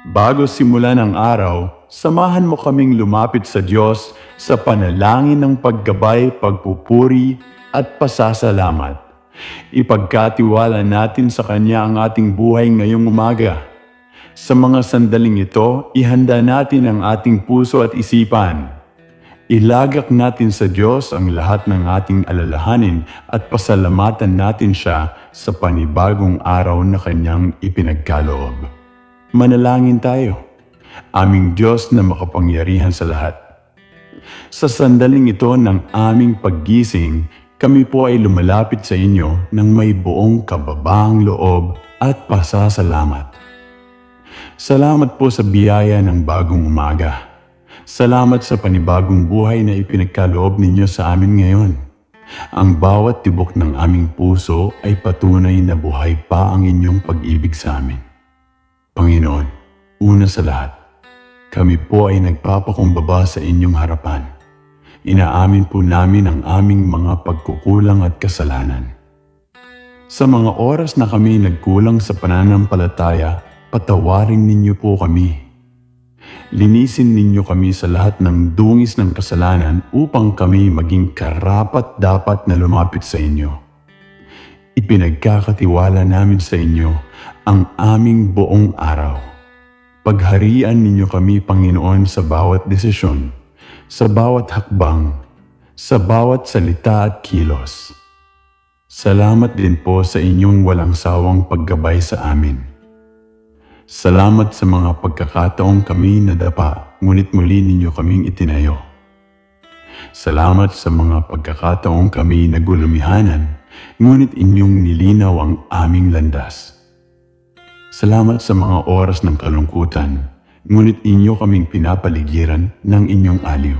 Bago simulan ang araw, samahan mo kaming lumapit sa Diyos sa panalangin ng paggabay, pagpupuri at pasasalamat. Ipagkatiwala natin sa Kanya ang ating buhay ngayong umaga. Sa mga sandaling ito, ihanda natin ang ating puso at isipan. Ilagak natin sa Diyos ang lahat ng ating alalahanin at pasalamatan natin siya sa panibagong araw na Kanyang ipinagkaloob. Manalangin tayo, aming Diyos na makapangyarihan sa lahat. Sa sandaling ito ng aming paggising, kami po ay lumalapit sa inyo ng may buong kababaang loob at pasasalamat. Salamat po sa biyaya ng bagong umaga. Salamat sa panibagong buhay na ipinagkaloob ninyo sa amin ngayon. Ang bawat tibok ng aming puso ay patunay na buhay pa ang inyong pag-ibig sa amin. Panginoon, una sa lahat, kami po ay nagpapakumbaba sa inyong harapan. Inaamin po namin ang aming mga pagkukulang at kasalanan. Sa mga oras na kami nagkulang sa pananampalataya, patawarin ninyo po kami. Linisin ninyo kami sa lahat ng dungis ng kasalanan upang kami maging karapat dapat na lumapit sa inyo. Ipinagkakatiwala namin sa inyo ang aming buong araw. Pagharian ninyo kami, Panginoon, sa bawat desisyon, sa bawat hakbang, sa bawat salita at kilos. Salamat din po sa inyong walang sawang paggabay sa amin. Salamat sa mga pagkakataong kami nadapa, ngunit muli ninyo kaming itinayo. Salamat sa mga pagkakataong kami nagulumihanan, ngunit inyong nilinaw ang aming landas. Salamat sa mga oras ng kalungkutan, ngunit inyo kaming pinapaligiran ng inyong aliw.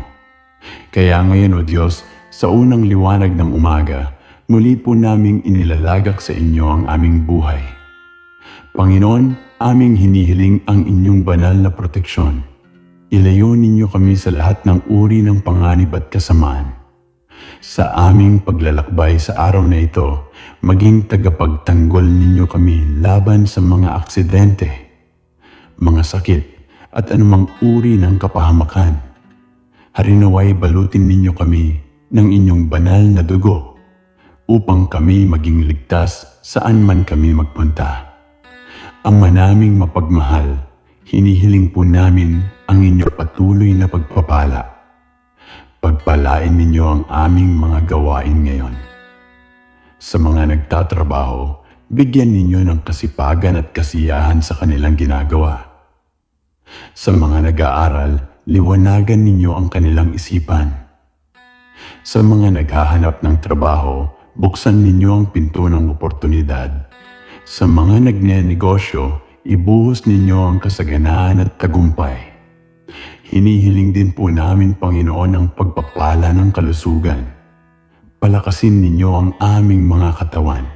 Kaya ngayon, O Diyos, sa unang liwanag ng umaga, muli po naming inilalagak sa inyo ang aming buhay. Panginoon, aming hinihiling ang inyong banal na proteksyon. Ilayo ninyo kami sa lahat ng uri ng panganib at kasamaan. Sa aming paglalakbay sa araw na ito, maging tagapagtanggol ninyo kami laban sa mga aksidente, mga sakit, at anumang uri ng kapahamakan. Harinaway balutin ninyo kami ng inyong banal na dugo upang kami maging ligtas saan man kami magpunta. Ama naming mapagmahal, hinihiling po namin ang inyong patuloy na pagpapala. Pagpalain ninyo ang aming mga gawain ngayon. Sa mga nagtatrabaho, bigyan ninyo ng kasipagan at kasiyahan sa kanilang ginagawa. Sa mga nag-aaral, liwanagan ninyo ang kanilang isipan. Sa mga naghahanap ng trabaho, buksan ninyo ang pinto ng oportunidad. Sa mga nagnenegosyo, ibuhos ninyo ang kasaganaan at tagumpay. Hinihiling din po namin, Panginoon, ang pagpapala ng kalusugan. Palakasin ninyo ang aming mga katawan.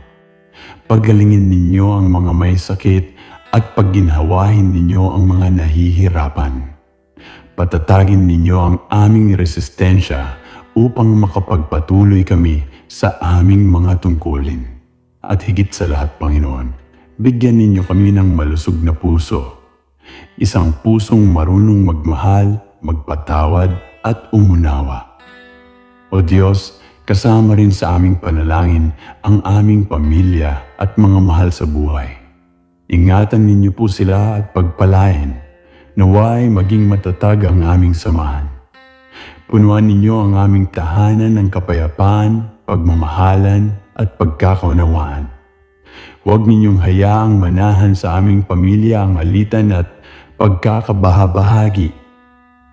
Pagalingin ninyo ang mga may sakit at pagginhawahin ninyo ang mga nahihirapan. Patatagin ninyo ang aming resistensya upang makapagpatuloy kami sa aming mga tungkulin. At higit sa lahat, Panginoon, bigyan ninyo kami ng malusog na puso. Isang pusong marunong magmahal, magpatawad at umunawa. O Diyos, kasama rin sa aming panalangin ang aming pamilya at mga mahal sa buhay. Ingatan ninyo po sila at pagpalain, naway maging matatag ang aming samahan. Punuan ninyo ang aming tahanan ng kapayapaan, pagmamahalan at pagkakaunawaan. Huwag ninyong hayaang manahan sa aming pamilya ang alitan at pagkakabahabahagi.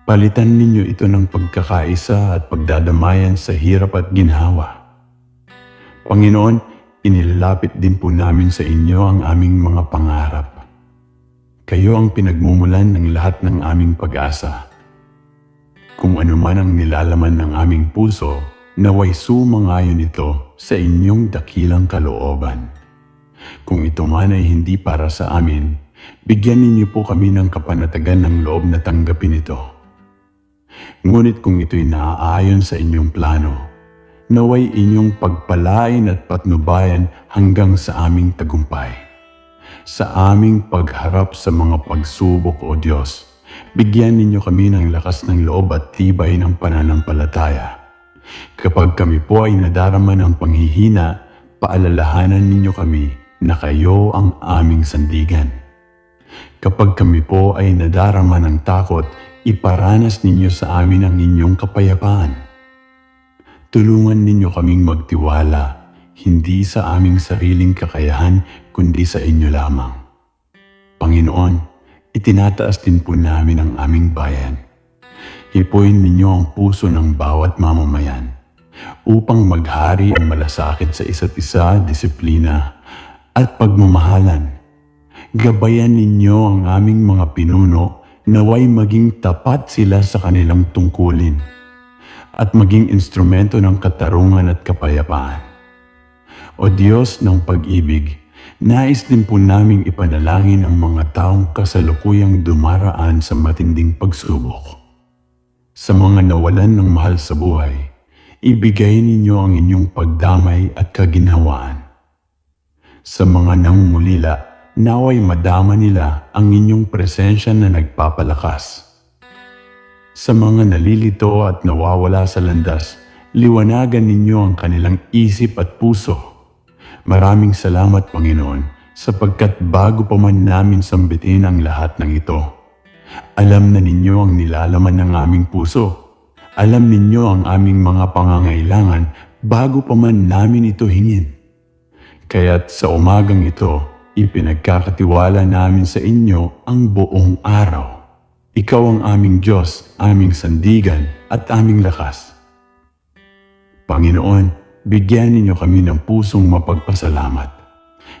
Palitan ninyo ito ng pagkakaisa at pagdadamayan sa hirap at ginhawa. Panginoon, inilalapit din po namin sa inyo ang aming mga pangarap. Kayo ang pinagmumulan ng lahat ng aming pag-asa. Kung ano man ang nilalaman ng aming puso, naway sumangayon ito sa inyong dakilang kalooban. Kung ito man ay hindi para sa amin, bigyan ninyo po kami ng kapanatagan ng loob na tanggapin ito. Ngunit kung ito'y naaayon sa inyong plano, naway inyong pagpalain at patnubayan hanggang sa aming tagumpay. sa aming pagharap sa mga pagsubok o Diyos. Bigyan ninyo kami ng lakas ng loob at tibay ng pananampalataya. Kapag kami po ay nadarama ng panghihina, paalalahanan ninyo kami na kayo ang aming sandigan. Kapag kami po ay nadarama ng takot, iparanas ninyo sa amin ang inyong kapayapaan. Tulungan ninyo kaming magtiwala, hindi sa aming sariling kakayahan, kundi sa inyo lamang. Panginoon, itinataas din po namin ang aming bayan. Hipuin ninyo ang puso ng bawat mamamayan upang maghari ang malasakit sa isa't isa, disiplina at pagmamahalan. Gabayan ninyo ang aming mga pinuno naway maging tapat sila sa kanilang tungkulin at maging instrumento ng katarungan at kapayapaan. O Diyos ng pag-ibig, nais din po naming ipanalangin ang mga taong kasalukuyang dumaraan sa matinding pagsubok. Sa mga nawalan ng mahal sa buhay, ibigay ninyo ang inyong pagdamay at kaginhawaan. Sa mga nangungulila, naway madama nila ang inyong presensya na nagpapalakas. Sa mga nalilito at nawawala sa landas, liwanagan ninyo ang kanilang isip at puso. Maraming salamat Panginoon sapagkat bago pa man namin sambitin ang lahat ng ito. Alam na ninyo ang nilalaman ng aming puso. Alam ninyo ang aming mga pangangailangan bago pa man namin ito hingin. Kaya't sa umagang ito, ipinagkakatiwala namin sa inyo ang buong araw. Ikaw ang aming Diyos, aming sandigan at aming lakas. Panginoon, bigyan ninyo kami ng pusong mapagpasalamat.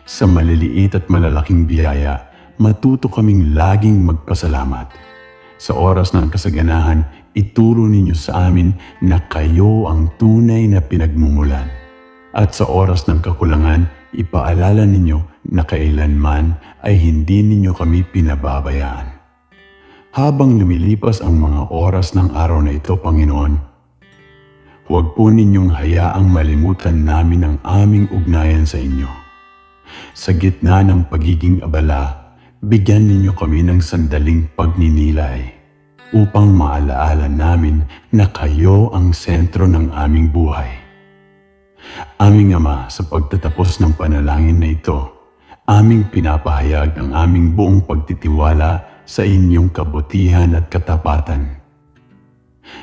Sa maliliit at malalaking biyaya, matuto kaming laging magpasalamat. Sa oras ng kasaganahan, ituro ninyo sa amin na kayo ang tunay na pinagmumulan. At sa oras ng kakulangan, ipaalala ninyo na kailanman ay hindi ninyo kami pinababayaan. Habang lumilipas ang mga oras ng araw na ito, Panginoon, huwag po ninyong hayaang malimutan namin ang aming ugnayan sa inyo. Sa gitna ng pagiging abala, bigyan ninyo kami ng sandaling pagninilay upang maalaala namin na kayo ang sentro ng aming buhay. Aming Ama, sa pagtatapos ng panalangin na ito, aming pinapahayag ang aming buong pagtitiwala sa inyong kabutihan at katapatan.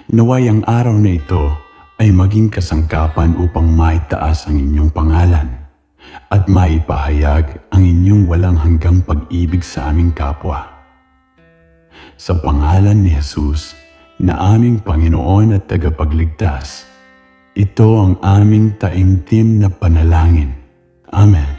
Naway ang araw na ito ay maging kasangkapan upang maitaas ang inyong pangalan at maipahayag ang inyong walang hanggang pag-ibig sa aming kapwa. Sa pangalan ni Jesus na aming Panginoon at tagapagligtas, ito ang aming taimtim na panalangin. Amen.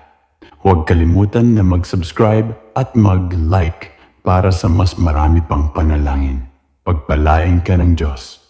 Huwag kalimutan na mag-subscribe at mag-like para sa mas marami pang panalangin. Pagpalain ka ng Diyos.